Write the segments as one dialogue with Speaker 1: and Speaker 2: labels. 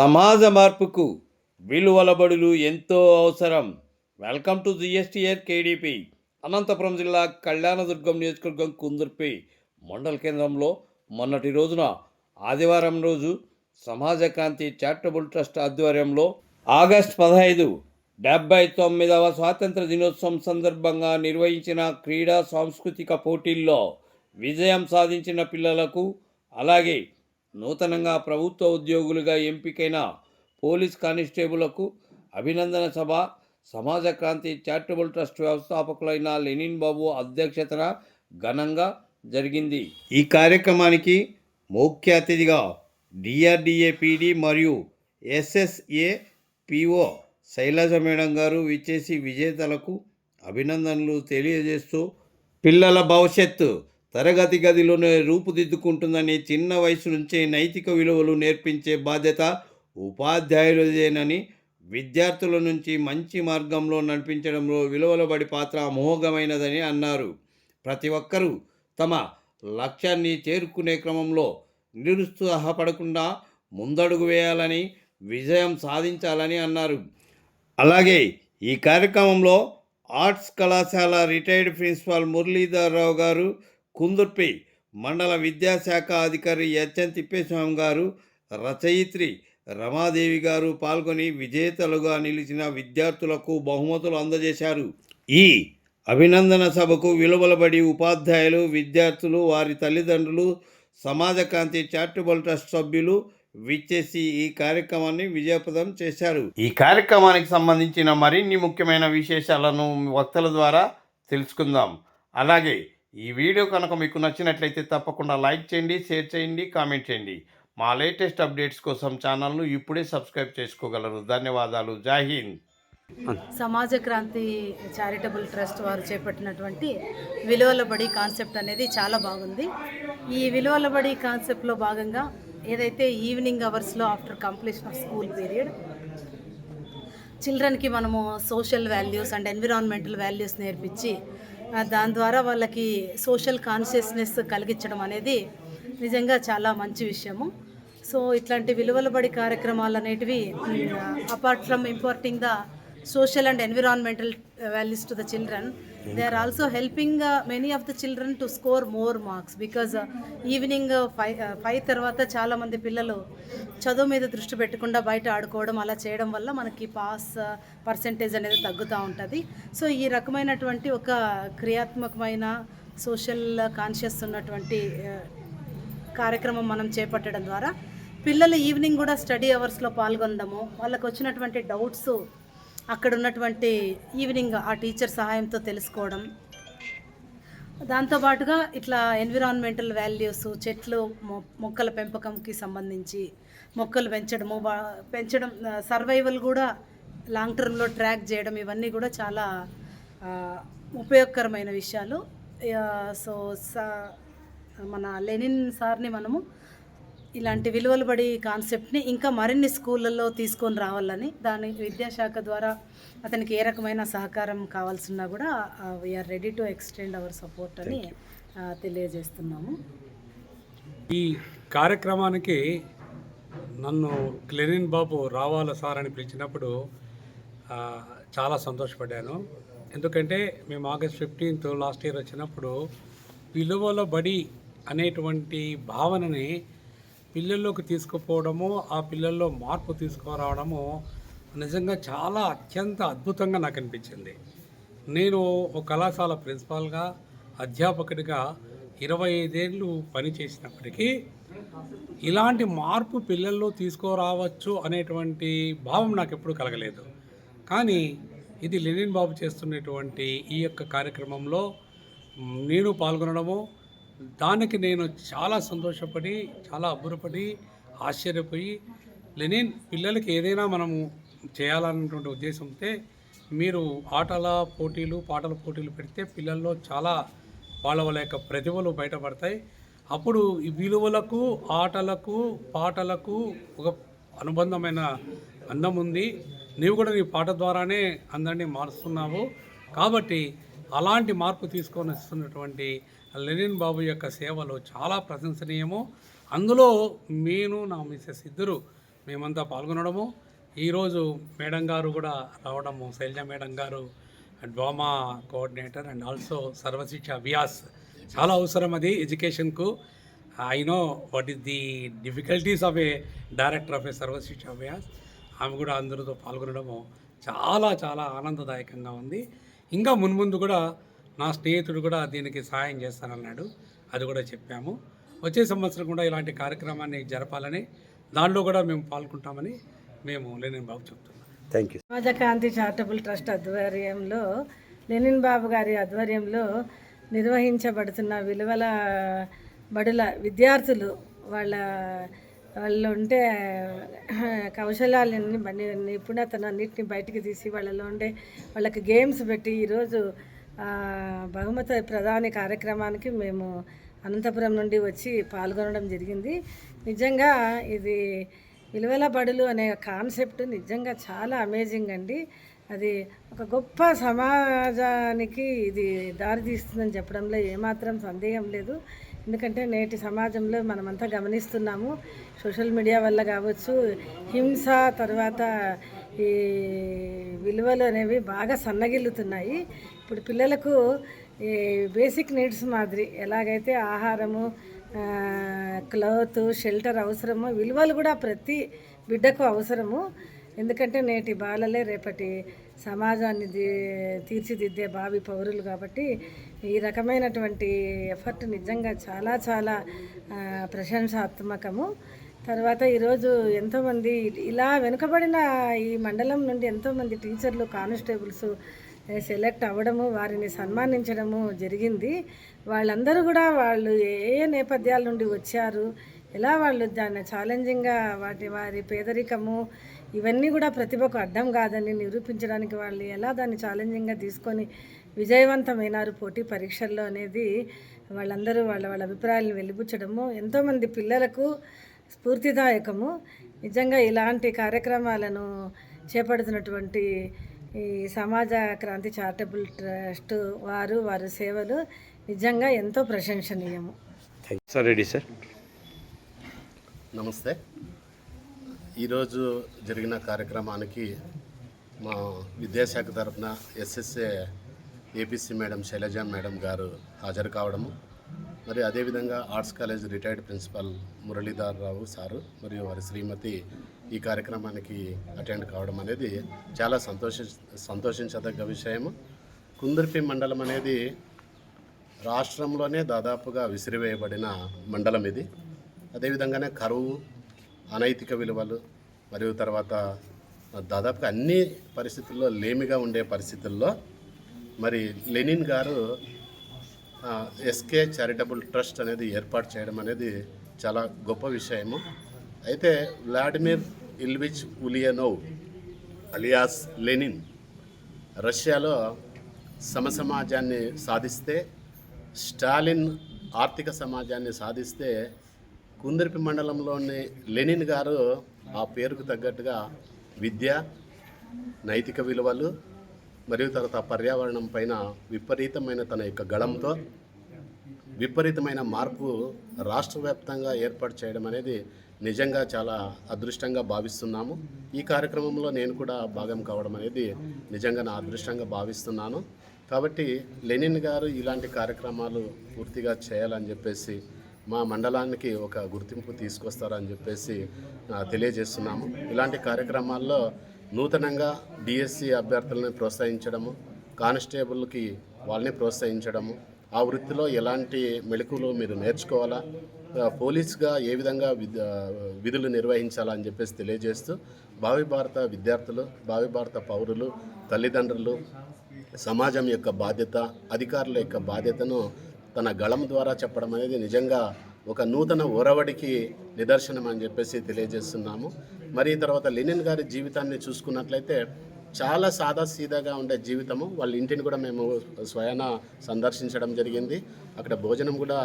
Speaker 1: సమాజ మార్పుకు విలువల బడులు ఎంతో అవసరం. Welcome to GSTR KDP. Anantapuram జిల్లా కళ్యాణదుర్గం నియోజకవర్గం కుందుర్పి మండల కేంద్రంలో మొన్నటి రోజున ఆదివారం రోజు సమాజ క్రాంతి చారిటబుల్ ట్రస్ట్ ఆధ్వర్యంలో ఆగస్ట్ పదహైదు డెబ్బై తొమ్మిదవ స్వాతంత్ర దినోత్సవం సందర్భంగా నిర్వహించిన క్రీడా సాంస్కృతిక పోటీల్లో విజయం సాధించిన పిల్లలకు అలాగే నూతనంగా ప్రభుత్వ ఉద్యోగులుగా ఎంపికైన పోలీస్ కానిస్టేబులకు అభినందన సభ సమాజ క్రాంతి చారిటబుల్ ట్రస్ట్ వ్యవస్థాపకులైన లెనిన్ బాబు అధ్యక్షతన ఘనంగా జరిగింది. ఈ కార్యక్రమానికి ముఖ్య అతిథిగా డిఆర్డిఏ పీడి మరియు ఎస్ఎస్ఏ పిఓ శైలజ మేడం గారు విచ్చేసి విజేతలకు అభినందనలు తెలియజేస్తూ పిల్లల భవిష్యత్తు తరగతి గదిలోనే రూపుదిద్దుకుంటుందని చిన్న వయసు నుంచే నైతిక విలువలు నేర్పించే బాధ్యత ఉపాధ్యాయులదేనని విద్యార్థుల నుంచి మంచి మార్గంలో నడిపించడంలో విలువలబడి పాత్ర అమోఘమైనదని అన్నారు. ప్రతి ఒక్కరూ తమ లక్ష్యాన్ని చేరుకునే క్రమంలో నిరుత్సాహపడకుండా ముందడుగు వేయాలని విజయం సాధించాలని అన్నారు. అలాగే ఈ కార్యక్రమంలో ఆర్ట్స్ కళాశాల రిటైర్డ్ ప్రిన్సిపాల్ మురళీధర్రావు గారు కుందుర్పి మండల విద్యాశాఖ అధికారి హెచ్ఎన్ తిప్పేస్వామి గారు రచయిత్రి రమాదేవి గారు పాల్గొని విజేతలుగా నిలిచిన విద్యార్థులకు బహుమతులు అందజేశారు. ఈ అభినందన సభకు విలువలబడి ఉపాధ్యాయులు విద్యార్థులు వారి తల్లిదండ్రులు సమాజకాంతి చారిటబుల్ ట్రస్ట్ సభ్యులు విచ్చేసి ఈ కార్యక్రమాన్ని విజయప్రదం చేశారు. ఈ కార్యక్రమానికి సంబంధించిన మరిన్ని ముఖ్యమైన విశేషాలను వక్తల ద్వారా తెలుసుకుందాం. అలాగే ఈ వీడియో కనుక మీకు నచ్చినట్లయితే తప్పకుండా లైక్ చేయండి షేర్ చేయండి కామెంట్ చేయండి. మా లేటెస్ట్ అప్డేట్స్ కోసం ఛానల్ను ఇప్పుడే సబ్స్క్రైబ్ చేసుకోగలరు. ధన్యవాదాలు. జై హింద్.
Speaker 2: సమాజ క్రాంతి చారిటబుల్ ట్రస్ట్ వారు చేపట్టినటువంటి విలువల బడి కాన్సెప్ట్ అనేది చాలా బాగుంది. ఈ విలువల బడి కాన్సెప్ట్లో భాగంగా ఏదైతే ఈవినింగ్ అవర్స్లో after completion of school period చిల్డ్రన్కి మనము social values and environmental values నేర్పించి దాని ద్వారా వాళ్ళకి సోషల్ కాన్షియస్నెస్ కలిగించడం అనేది నిజంగా చాలా మంచి విషయము. సో ఇట్లాంటి విలువల బడి కార్యక్రమాలు అనేటివి apart from imparting the social and environmental values to the children they are also helping many of the children to score more marks because evening five five తర్వాత చాలామంది పిల్లలు చదువు మీద దృష్టి పెట్టకుండా బయట ఆడుకోవడం అలా చేయడం వల్ల మనకి పాస్ పర్సంటేజ్ uh, అనేది తగ్గుతూ ఉంటుంది. సో ఈ రకమైనటువంటి ఒక క్రియాత్మకమైన సోషల్ కాన్షియస్ ఉన్నటువంటి uh, కార్యక్రమం మనం చేపట్టడం ద్వారా పిల్లలు ఈవినింగ్ కూడా స్టడీ అవర్స్లో పాల్గొనడము వాళ్ళకు వచ్చినటువంటి డౌట్స్ అక్కడ ఉన్నటువంటి ఈవినింగ్ ఆ టీచర్ సహాయంతో తెలుసుకోవడం. దాంతోపాటుగా ఇట్లా ఎన్విరాన్మెంటల్ వాల్యూస్ చెట్లు మొ- మొక్కల పెంపకంకి సంబంధించి మొక్కలు పెంచడము పెంచడం సర్వైవల్ కూడా లాంగ్ టర్మ్లో ట్రాక్ చేయడం ఇవన్నీ కూడా చాలా ఉపయోగకరమైన విషయాలు. సో స- మన లెనిన్ సార్ని మనము ఇలాంటి విలువలు బడి కాన్సెప్ట్ని ఇంకా మరిన్ని స్కూళ్ళల్లో తీసుకొని రావాలని దాని విద్యాశాఖ ద్వారా అతనికి ఏ రకమైన సహకారం కావాల్సినా కూడా we are ready to extend our support అని తెలియజేస్తున్నాము.
Speaker 3: ఈ కార్యక్రమానికి నన్ను క్లెనిన్ బాబు రావాల సార్ అని పిలిచినప్పుడు చాలా సంతోషపడ్డాను. ఎందుకంటే మేము ఆగస్ట్ ఫిఫ్టీన్త్ లాస్ట్ ఇయర్ వచ్చినప్పుడు విలువల బడి అనేటువంటి భావనని పిల్లల్లోకి తీసుకుపోవడము ఆ పిల్లల్లో మార్పు తీసుకురావడము నిజంగా చాలా అత్యంత అద్భుతంగా నాకు అనిపించింది. నేను ఒక కళాశాల ప్రిన్సిపాల్గా అధ్యాపకుడిగా ఇరవై ఐదేళ్ళు పనిచేసినప్పటికీ ఇలాంటి మార్పు పిల్లల్లో తీసుకురావచ్చు అనేటువంటి భావం నాకు ఎప్పుడు కలగలేదు. కానీ ఇది లెనిన్ బాబు చేస్తున్నటువంటి ఈ యొక్క కార్యక్రమంలో నేను పాల్గొనడము దానికి నేను చాలా సంతోషపడి చాలా అబ్బురపడి ఆశ్చర్యపోయి లెనిన్ పిల్లలకి ఏదైనా మనము చేయాలన్నటువంటి ఉద్దేశంతో మీరు ఆటల పోటీలు పాటల పోటీలు పెడితే పిల్లల్లో చాలా వాళ్ళ వాళ్ళ యొక్క ప్రతిభలు బయటపడతాయి. అప్పుడు ఈ విలువలకు ఆటలకు పాటలకు ఒక అనుబంధమైన అందం ఉంది. నీవు కూడా నీ పాట ద్వారానే అందరినీ మారుస్తున్నావు. కాబట్టి అలాంటి మార్పు తీసుకొని వస్తున్నటువంటి లెనిన్ బాబు యొక్క సేవలు చాలా ప్రశంసనీయము. అందులో నేను నా మిసెస్ ఇద్దరు మేమంతా పాల్గొనడము. ఈరోజు మేడం గారు కూడా రావడము. శైలజ మేడం గారు DWAMA coordinator and also Sarva Shiksha Vyas చాలా అవసరం అది ఎడ్యుకేషన్కు. I know what is the difficulties of a director of a Sarva Shiksha Vyas ఆమె కూడా అందరితో పాల్గొనడము చాలా చాలా ఆనందదాయకంగా ఉంది. ఇంకా మున్ముందు కూడా నా స్నేహితుడు కూడా దీనికి సహాయం చేస్తానన్నాడు. అది కూడా చెప్పాము. వచ్చే సంవత్సరం కూడా ఇలాంటి కార్యక్రమాన్ని జరపాలని దానిలో కూడా మేము పాల్గొంటామని మేము లేని బాబు చెప్తున్నాం.
Speaker 4: Thank you
Speaker 5: Samajakanti charitable trust ఆధ్వర్యంలో లెనిన్ బాబు గారి ఆధ్వర్యంలో నిర్వహించబడుతున్న విలువల బడుల విద్యార్థులు వాళ్ళ వాళ్ళు ఉంటే కౌశలాలన్నీ నిపుణతను అన్నిటిని బయటికి తీసి వాళ్ళలో ఉండే వాళ్ళకి గేమ్స్ పెట్టి ఈరోజు బహుమతి ప్రధాని కార్యక్రమానికి మేము అనంతపురం నుండి వచ్చి పాల్గొనడం జరిగింది. నిజంగా ఇది విలువల బడులు అనే కాన్సెప్ట్ నిజంగా చాలా అమేజింగ్ అండి. అది ఒక గొప్ప సమాజానికి ఇది దారితీస్తుందని చెప్పడంలో ఏమాత్రం సందేహం లేదు. ఎందుకంటే నేటి సమాజంలో మనమంతా గమనిస్తున్నాము. సోషల్ మీడియా వల్ల కావచ్చు హింస తర్వాత ఈ విలువలు అనేవి బాగా సన్నగిల్లుతున్నాయి. ఇప్పుడు పిల్లలకు ఈ బేసిక్ నీడ్స్ మాదిరి ఎలాగైతే ఆహారము క్లోత్ షెల్టర్ అవసరమో విలువలు కూడా ప్రతి బిడ్డకు అవసరము. ఎందుకంటే నేటి బాలలే రేపటి సమాజాన్ని తీర్చిదిద్దే భావి పౌరులు కాబట్టి ఈ రకమైనటువంటి ఎఫర్ట్ నిజంగా చాలా చాలా ప్రశంసాత్మకము. తర్వాత ఈరోజు ఎంతోమంది ఇలా వెనుకబడిన ఈ మండలం నుండి ఎంతోమంది టీచర్లు కానిస్టేబుల్స్ సెలెక్ట్ అవ్వడము వారిని సన్మానించడము జరిగింది. వాళ్ళందరూ కూడా వాళ్ళు ఏ ఏ నేపథ్యాల నుండి వచ్చారు ఎలా వాళ్ళు దాన్ని ఛాలెంజింగ్గా వాటి వారి పేదరికము ఇవన్నీ కూడా ప్రతిభకు అడ్డం కాదని నిరూపించడానికి వాళ్ళు ఎలా దాన్ని ఛాలెంజింగ్గా తీసుకొని విజయవంతమైనారు పోటీ పరీక్షల్లో అనేది వాళ్ళందరూ వాళ్ళ వాళ్ళ అభిప్రాయాలను వెలిబుచ్చడము ఎంతోమంది పిల్లలకు స్ఫూర్తిదాయకము. నిజంగా ఇలాంటి కార్యక్రమాలను చేపడుతున్నటువంటి ఈ సమాజ క్రాంతి చారిటబుల్ ట్రస్ట్ వారు వారి సేవలు నిజంగా ఎంతో ప్రశంసనీయము.
Speaker 4: Thank sir ready sir.
Speaker 6: నమస్తే. ఈరోజు జరిగిన కార్యక్రమానికి మా విద్యాశాఖ తరఫున SSA APC madam Shailaja madam గారు హాజరు కావడము మరి అదేవిధంగా arts college retired principal Muralidhar Rao sir మరియు వారి శ్రీమతి ఈ కార్యక్రమానికి అటెండ్ కావడం అనేది చాలా సంతోష సంతోషించదగ్గ విషయము. కుందర్పి మండలం అనేది రాష్ట్రంలోనే దాదాపుగా విసిరివేయబడిన మండలం ఇది. అదేవిధంగానే కరువు అనైతిక విలువలు మరియు తర్వాత దాదాపుగా అన్ని పరిస్థితుల్లో లేమిగా ఉండే పరిస్థితుల్లో మరి లెనిన్ గారు ఎస్కే చారిటబుల్ ట్రస్ట్ అనేది ఏర్పాటు చేయడం అనేది చాలా గొప్ప విషయము. అయితే Vladimir Ilyich Ulyanov alias Lenin రష్యాలో సమసమాజాన్ని సాధిస్తే స్టాలిన్ ఆర్థిక సమాజాన్ని సాధిస్తే కుందరిపి మండలంలోని లెనిన్ గారు ఆ పేరుకు తగ్గట్టుగా విద్య నైతిక విలువలు మరియు తర్వాత పర్యావరణం పైన విపరీతమైన తన యొక్క గళంతో విపరీతమైన మార్పు రాష్ట్ర వ్యాప్తంగా ఏర్పాటు చేయడం అనేది నిజంగా చాలా అదృష్టంగా భావిస్తున్నాము. ఈ కార్యక్రమంలో నేను కూడా భాగం కావడం అనేది నిజంగా నా అదృష్టంగా భావిస్తున్నాను. కాబట్టి లెనిన్ గారు ఇలాంటి కార్యక్రమాలు పూర్తిగా చేయాలని చెప్పేసి మా మండలానికి ఒక గుర్తింపు తీసుకొస్తారని చెప్పేసి తెలియజేస్తున్నాము. ఇలాంటి కార్యక్రమాల్లో నూతనంగా డిఎస్సి అభ్యర్థులను ప్రోత్సహించడము కానిస్టేబుల్కి వాళ్ళని ప్రోత్సహించడము ఆ వృత్తిలో ఎలాంటి మెళకువలు మీరు నేర్చుకోవాలా పోలీస్గా ఏ విధంగా విధులు నిర్వహించాలని చెప్పేసి తెలియజేస్తూ భావి భారత విద్యార్థులు భావి భారత పౌరులు తల్లిదండ్రులు సమాజం యొక్క బాధ్యత అధికారుల యొక్క బాధ్యతను తన గళం ద్వారా చెప్పడం అనేది నిజంగా ఒక నూతన ఒరవడికి నిదర్శనం అని చెప్పేసి తెలియజేస్తున్నాము. మరి తర్వాత లెనిన్ గారి జీవితాన్ని చూసుకున్నట్లయితే చాలా సాదాసీదాగా ఉండే జీవితము. వాళ్ళ ఇంటిని కూడా మేము స్వయాన సందర్శించడం జరిగింది. అక్కడ భోజనం కూడా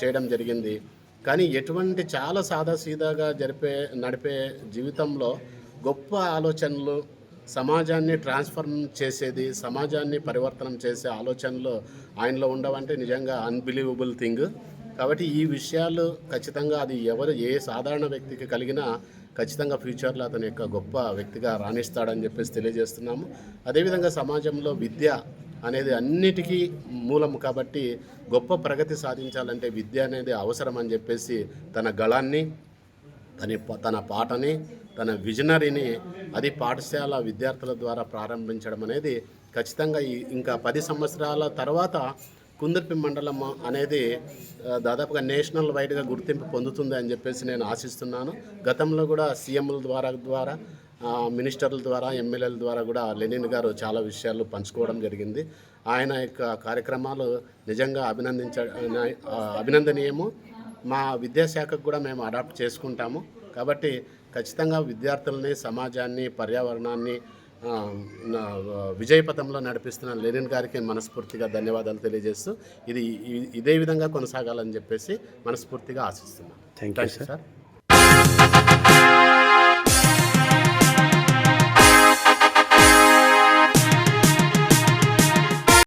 Speaker 6: చేయడం జరిగింది. కానీ ఎటువంటి చాలా సాదాసీదాగా జరిపే నడిపే జీవితంలో గొప్ప ఆలోచనలు సమాజాన్ని ట్రాన్స్ఫర్మ్ చేసేది సమాజాన్ని పరివర్తనం చేసే ఆలోచనలు ఆయనలో ఉండవంటే నిజంగా అన్బిలీవబుల్ థింగ్ కాబట్టి ఈ విషయాలు ఖచ్చితంగా అది ఎవరు ఏ సాధారణ వ్యక్తికి కలిగినా ఖచ్చితంగా ఫ్యూచర్లో అతని యొక్క గొప్ప వ్యక్తిగా రాణిస్తాడని చెప్పేసి తెలియజేస్తున్నాము. అదేవిధంగా సమాజంలో విద్య అనేది అన్నిటికీ మూలము కాబట్టి గొప్ప ప్రగతి సాధించాలంటే విద్య అనేది అవసరం అని చెప్పేసి తన గళాన్ని తన తన పాటని తన విజనరీని అది పాఠశాల విద్యార్థుల ద్వారా ప్రారంభించడం అనేది ఖచ్చితంగా ఈ ఇంకా పది సంవత్సరాల తర్వాత కుందర్పి మండలం అనేది దాదాపుగా నేషనల్ వైడ్గా గుర్తింపు పొందుతుంది అని చెప్పేసి నేను ఆశిస్తున్నాను. గతంలో కూడా సీఎంల ద్వారా ద్వారా మినిస్టర్ల ద్వారా ఎమ్మెల్యేల ద్వారా కూడా లెనిన్ గారు చాలా విషయాలు పంచుకోవడం జరిగింది. ఆయన యొక్క కార్యక్రమాలు నిజంగా అభినందించ అభినందనీయము. మా విద్యాశాఖకు కూడా మేము అడాప్ట్ చేసుకుంటాము. కాబట్టి ఖచ్చితంగా విద్యార్థులని సమాజాన్ని పర్యావరణాన్ని విజయపథంలో నడిపిస్తున్న లెనిన్ గారికి మనస్ఫూర్తిగా ధన్యవాదాలు తెలియజేస్తూ ఇది ఇదే విధంగా కొనసాగాలని చెప్పేసి మనస్ఫూర్తిగా ఆశిస్తున్నాను.
Speaker 4: Thank you
Speaker 6: sir